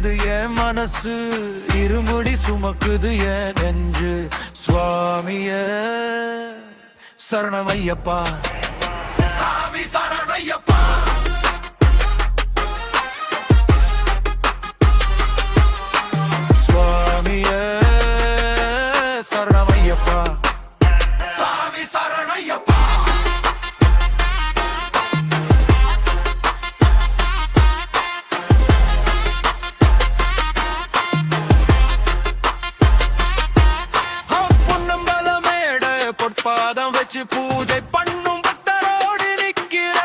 மனசு இருமுடி சுமக்குது என் நெஞ்சு. சுவாமிய சரணமையப்பா. சாமி சரணையப்பா சுவாமிய சரணமையப்பா. சாமி சரணையப்பா பாதம் வச்சு பூஜை பண்ணும் பக்தரோடு நிக்கிற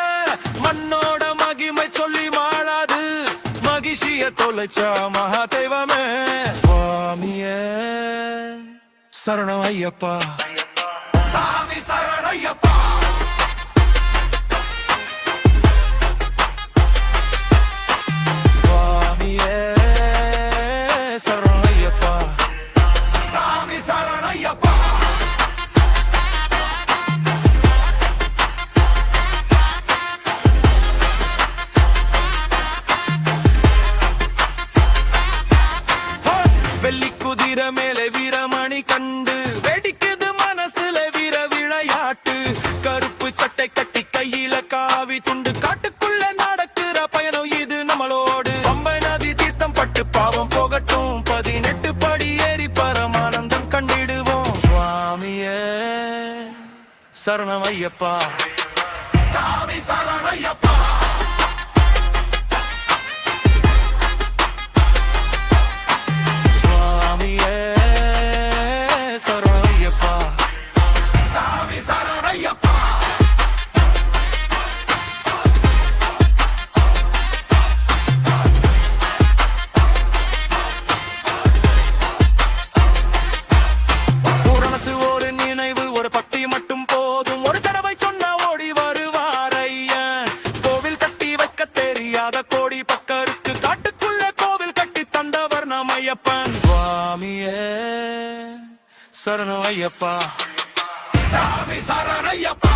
மண்ணோட மகிமை சொல்லி மாளாது. மகிஷிய தொலைச்சா மகா தெய்வமே சுவாமிய சரணம் ஐயப்பா. சாமி சரணம் ஐயப்பா. கண்டு வெடிக்குது மனசுல வீர விளையாட்டு. கருப்பு சட்டை கட்டி கையில காவி துண்டு. காட்டுக்குள்ள நடக்கிற பயணம் இது நம்மளோடு. பம்பை நதி தீர்த்தம் பட்டு பாவம் போகட்டும். பதினெட்டு படி ஏறி பரமானந்தம் கண்டிடுவோம். சுவாமியே சரணம் ஐயப்பா. நினைவு ஒரு பட்டி மட்டும் போதும். ஒரு தடவை சொன்னா ஓடி வருவார் ஐயன் கோவில் கட்டி வைக்க தெரியாத கோடி பக்கருக்கு காட்டுக்குள்ள கோவில் கட்டி தந்தவர் நம் ஐயப்பன். சுவாமியே சரணம் ஐயப்பா. சாமி சரணம் ஐயப்பா.